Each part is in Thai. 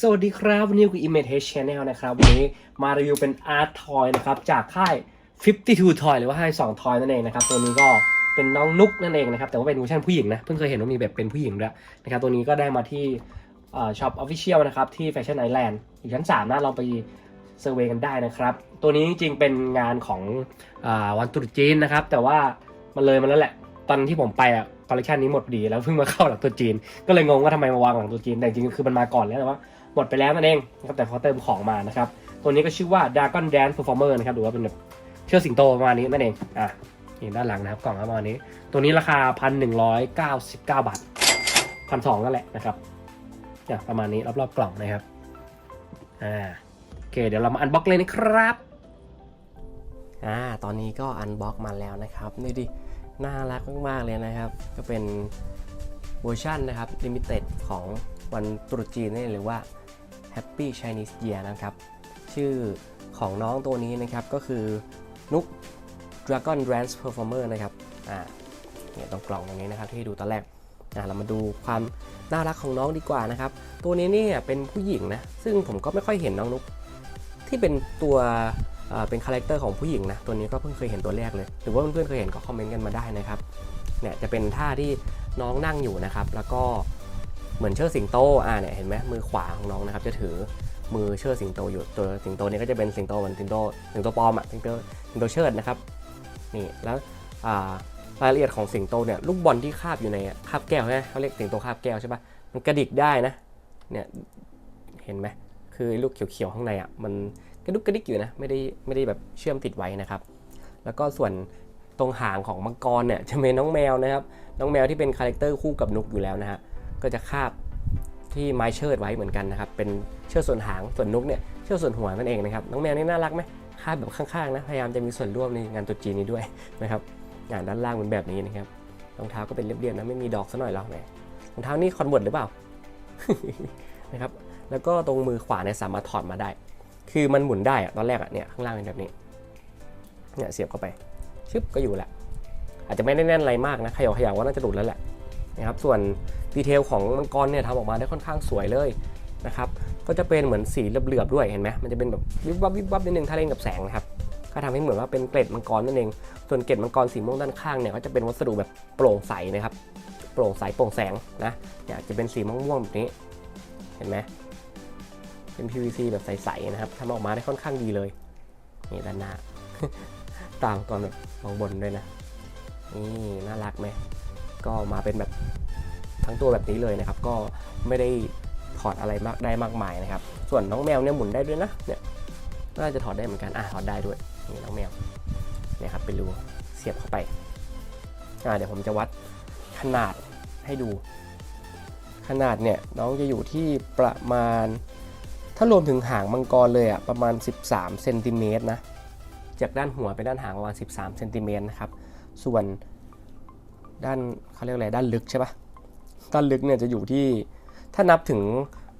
สวัสดีครับ วันนี้กู Image H Channel นะครับ วันนี้มารีวิวเป็น Art Toy นะครับ จากค่าย 52 Toy หรือว่าค่าย2 Toy นั่นเองนะครับ ตัวนี้ก็เป็นน้องนุกนั่นเองนะครับ แต่ว่าเป็นเวอร์ชันผู้หญิงนะ เพิ่งเคยเห็นว่ามีแบบเป็นผู้หญิงด้วยนะครับ ตัวนี้ก็ได้มาที่ช็อปออฟฟิเชียลนะครับ ที่ Fashion Island อยู่ชั้น 3 นะลองไปเซอร์เวยกันได้นะครับ ตัวนี้จริงๆเป็นงานของอวันตรุษจีนนะครับ แต่ว่ามันเลยมาแล้วแหละ ตอนที่ผมไปอะ คอลเลคชันนี้หมดพอดีแล้วเพิ่งมาเข้าหลังตรุษจีน ก็เลยงงว่าทำไมมาวางหลังตรุษจีนแต่จริงๆคือมันมาก่อนแล้วแต่ว่าหมดไปแล้วนั่นเองนะครับแต่เขาเติมของมานะครับตัวนี้ก็ชื่อว่า Dragon Dance Performer นะครับหรือว่าเป็นแบบเชือกสิงโตประมาณนี้นั่นเองอะนี่ด้านหลังนะครับกล่องประมาณนี้ ตัวนี้ราคา 1,199 บาทพันสองนั่นแหละนะครับเนี่ยประมาณนี้รอบๆกล่องนะครับอ่าโอเคเดี๋ยวเรามาอันบ็อกเลยนะครับอ่าตอนนี้ก็อันบ็อกมาแล้วนะครับนี่ดิ น่ารักมากๆเลยนะครับ ก็เป็นเวอร์ชันนะครับลิมิเต็ดของวันตรุษจีนนี่หรือว่า Happy Chinese Year นะครับ ชื่อของน้องตัวนี้นะครับก็คือนุก Dragon Dance Performer นะครับอ่าเนี่ยตรงกล่องตรงนี้นะครับที่ดูตอนแรกอ่าเรามาดูความน่ารักของน้องดีกว่านะครับ ตัวนี้เนี่ยเป็นผู้หญิงนะ ซึ่งผมก็ไม่ค่อยเห็นน้องนุกที่เป็นตัว เป็นคาแรคเตอร์ของผู้หญิงนะ ตัวนี้ก็เพิ่งเคยเห็นตัวแรกเลย หรือว่าเพื่อนๆเคยเห็นก็คอมเมนต์กันมาได้นะครับ เนี่ยจะเป็นท่าที่น้องนั่งอยู่นะครับ แล้วก็เหมือนเชิดสิงโต อ่าเนี่ยเห็นไหมมือขวาของน้องนะครับ จะถือมือเชิดสิงโตอยู่ ตัวสิงโตนี้ก็จะเป็นสิงโตเหมือนสิงโต สิงโตปลอมอะสิงโต สิงโตเชิดนะครับ นี่ แล้วรายละเอียดของสิงโตเนี่ยลูกบอลที่คาบอยู่ในคาบแก้วใช่ไหมเขาเรียกสิงโตคาบแก้วใช่ปะมันกระดิกได้นะ เนี่ย เห็นไหมคือลูกเขียวๆข้างในอะ มัน กระดุกกระดิกอยู่นะไม่ได้ไม่ได้แบบเชื่อมติดไว้นะครับ แล้วก็ส่วนตรงหางของมังกรเนี่ยจะเป็นน้องแมวนะครับ น้องแมวที่เป็นคาแรคเตอร์คู่กับนุกอยู่แล้วนะฮะก็จะคาบที่ไม้เชิดไว้เหมือนกันนะครับ เป็นเชือกส่วนหางส่วนนุกเนี่ยเชือกส่วนหัวนั่นเองนะครับน้องแมวนี่น่ารักไหมคาดแบบข้างๆนะพยายามจะมีส่วนร่วมในงานตรุษจีนนี้ด้วยนะครับงานด้านล่างเป็นแบบนี้นะครับรองเท้าก็เป็นเรียบๆนะไม่มีดอกซะหน่อยหรอกแหมรองเท้านี่คอนเวิร์ตหรือเปล่านะครับแล้วก็ตรงมือขวาเนี่ยสามารถถอดมาได้ คือมันหมุนได้อะตอนแรกอะเนี่ยข้างล่างเป็นแบบนี้เนี่ยเสียบเข้าไปชึบก็อยู่แหละ อาจจะไม่ได้แน่นอะไรมากนะขย่าขย่าว่าน่าจะหลุดแล้วแหละนะครับส่วนดีเทลของมังกรเนี่ยทำออกมาได้ค่อนข้างสวยเลยนะครับก็จะเป็นเหมือนสีเหลือบๆด้วยเห็นไหมมันจะเป็นแบบวิบวับวิบวับนิดนึงถ้าเล่นกับแสงนะครับก็ทำให้เหมือนว่าเป็นเกล็ดมังกรนั่นเองส่วนเกล็ดมังกรสีม่วงด้านข้างเนี่ยก็จะเป็นวัสดุแบบโปร่งใสนะครับโปร่งใสโปร่งแสงนะเนี่ยจะเป็นสีม่วงๆแบบนี้เห็นไหม เป็น PVC แบบใสๆนะครับทำออกมาได้ค่อนข้างดีเลยนี่ด้านหน้าตามก่อนแบบมองบนด้วยนะนี่น่ารักไหมก็มาเป็นแบบทั้งตัวแบบนี้เลยนะครับ ก็ไม่ได้ถอดอะไรมากได้มากมายนะครับ ส่วนน้องแมวเนี่ยหมุนได้ด้วยนะเนี่ยน่าจะถอดได้เหมือนกันอะถอดได้ด้วยนี่น้องแมวเนี่ยครับเป็นรูเสียบเข้าไปอ่าเดี๋ยวผมจะวัดขนาดให้ดู ขนาดเนี่ยน้องจะอยู่ที่ประมาณ ถ้ารวมถึงหางมังกรเลยอะประมาณ 13เซนติเมตรนะ จากด้านหัวไปด้านหางประมาณ 13เซนติเมตรนะครับ ส่วนด้านเขาเรียกอะไรด้านลึกใช่ปะด้านลึกเนี่ยจะอยู่ที่ถ้านับถึง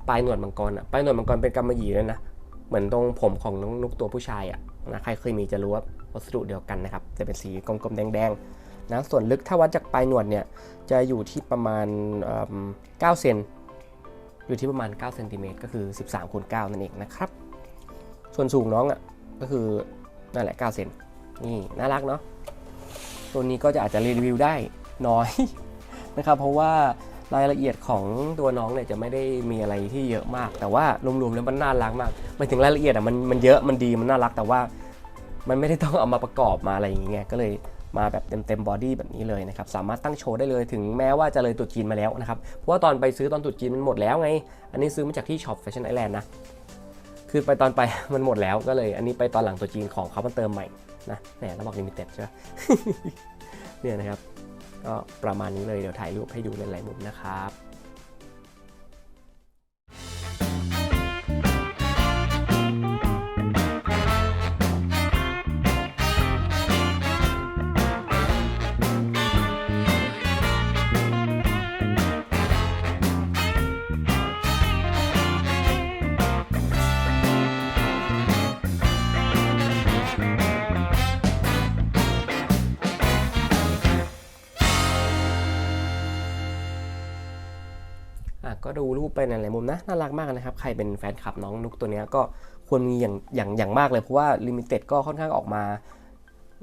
ปลายหนวดมังกรอะปลายหนวดมังกรเป็นกำมะหยี่เลยนะ เหมือนตรงผมของน้องนกตัวผู้ชายอะนะใครเคยมีจะรู้ว่าวัสดุเดียวกันนะครับจะเป็นสีกลมๆแดงๆนะส่วนลึกถ้าวัดจากปลายหนวดเนี่ยจะอยู่ที่ประมาณเอิ่ม9เซน อยู่ที่ประมาณ9เซนติเมตรก็คือ 13คูณ9นั่นเองนะครับ ส่วนสูงน้องอะก็คือนั่นแหละ9เซนนี่น่ารักเนาะตัวนี้ก็จะอาจจะรีวิวได้น้อยนะครับ เพราะว่ารายละเอียดของตัวน้องเนี่ยจะไม่ได้มีอะไรที่เยอะมาก แต่ว่ารวมๆแล้วมันน่ารักมากหมายถึงรายละเอียดอะมันมันเยอะมันดีมันน่ารักแต่ว่ามันไม่ได้ต้องเอามาประกอบมาอะไรอย่างเงี้ยก็เลย มาแบบเต็มๆบอดี้แบบนี้เลยนะครับสามารถตั้งโชว์ได้เลยถึงแม้ว่าจะเลยตุดจีนมาแล้วนะครับเพราะว่าตอนไปซื้อตอนตุดจีนมันหมดแล้วไง อันนี้ซื้อมาจากที่ช็อปแฟชั่นไอแลนด์นะคือไปตอนไปมันหมดแล้วก็เลยอันนี้ไปตอนหลังตรุษจีนของเขามันเติมใหม่นะแหมแล้วบอกลิมิเต็ดใช่ไหมเนี่ยนะครับก็ประมาณนี้เลยเดี๋ยวถ่ายรูปให้ดูหลายๆมุมนะครับ ก็ดูรูปไปในหลายมุมนะน่ารักมากนะครับ ใครเป็นแฟนคลับน้องนุกตัวนี้ก็ควรมีอย่างอย่างอย่างมากเลย เพราะว่าลิมิเต็ดก็ค่อนข้างออกมา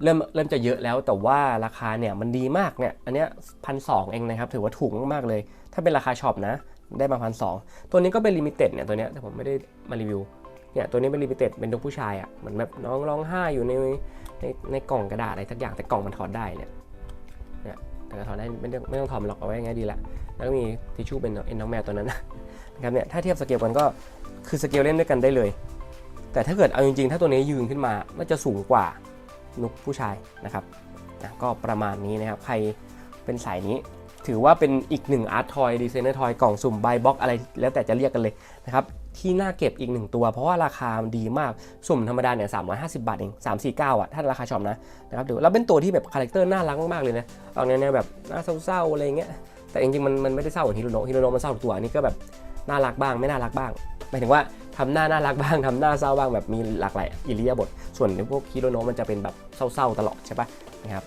เริ่มเริ่มจะเยอะแล้วแต่ว่าราคาเนี่ยมันดีมากเนี่ยอันเนี้ยพันสองเองนะครับ ถือว่าถูกมากๆเลย ถ้าเป็นราคาช็อปนะ ได้มาพันสองตัวนี้ก็เป็นลิมิเต็ดเนี่ยตัวเนี้ยแต่ผมไม่ได้มารีวิวเนี่ยตัวนี้เป็นลิมิเต็ดเป็นนกผู้ชายอะ่ะเหมือนแบบน้องร้องไห้อยู่ในในในกล่องกระดาษอะไรสักอย่างแต่กล่องมันถอดได้เนี่ยเนี่ย แต่ก็ถอดได้ไม่ต้องไม่ต้องถอดมันหรอกเอาไว้ยังไงดีละแล้วก็มีทิชชู่เป็นเอ็นน้องแมวตัวนั้นนะครับเนี่ยถ้าเทียบสเกลกันก็คือสเกลเล่นด้วยกันได้เลย แต่ถ้าเกิดเอาจริงๆ ถ้าตัวนี้ยืนขึ้นมาน่าจะสูงกว่านุกผู้ชายนะครับนะก็ประมาณนี้นะครับใครเป็นสายนี้ ถือว่าเป็นอีกหนึ่งอาร์ตทอยดีไซเนอร์ทอยกล่องสุ่มใบ็อกอะไรแล้วแต่จะเรียกกันเลยนะครับ ที่น่าเก็บอีกหนึ่งตัว เพราะว่าราคามันดีมาก สุ่มธรรมดาเนี่ย350บาทเอง349อะ ถ้าราคาช็อปนะนะครับเดี๋ยวแล้วเป็นตัวที่แบบคาแรคเตอร์น่ารักมาก ๆ เลยนะออกแนวแบบน่าเศร้าๆอะไรเงี้ย แต่จริงๆมันมันไม่ได้เศร้าเหมือนฮิโรโนะฮิโรโนะมันเศร้าทุกตัวนี้ก็แบบน่ารักบ้างไม่น่ารักบ้างหมายถึงว่าทำหน้าน่ารักบ้างทำหน้าเศร้าบ้างแบบมีหลากหลายอิริยาบถส่วนพวกฮิโรโนะมันจะเป็นแบบเศร้าๆตลอดใช่ปะนะครับ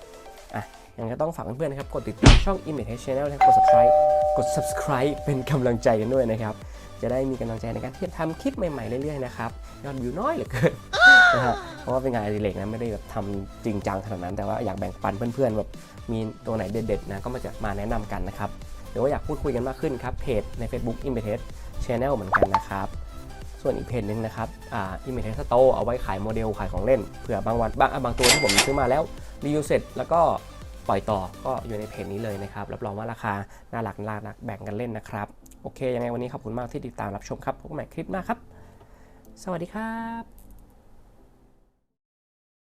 อะยังก็ต้องฝากเพื่อนๆนะครับกดติดตามช่อง Image Channel นะกด subscribe กด subscribe เป็นกำลังใจกันด้วยนะครับ จะได้มีกำลังใจในการที่จะทำคลิปใหม่ๆเรื่อยๆนะครับยอดวิวน้อยเหลือเกินนะครับเพราะว่าเป็นงานอดิเรกนะไม่ได้แบบทำจริงจังขนาดนั้น แต่ว่าอยากแบ่งปันเพื่อนๆแบบมีตัวไหนเด็ดๆนะก็มาจะมาแนะนำกันนะครับหรือว่าอยากพูดคุยกันมากขึ้นครับเพจใน Facebook i m m e t e Channel เหมือนกันนะครับส่วนอีกเพจหนึ่งนะครับ อ่า i m m e t e Store เอาไว้ขายโมเดลขายของเล่น เผื่อบางวันบางบางตัวที่ผมซื้อมาแล้วรีวิวเสร็จแล้วก็ ปล่อยต่อก็อยู่ในเพจนี้เลยนะครับรับรองว่าราคาน่ารักน่ารักแบ่งกันเล่นนะครับโอเคยังไงวันนี้ขอบคุณมากที่ติดตามรับชมครับพบกันใหม่คลิปหน้าครับ สวัสดีครับ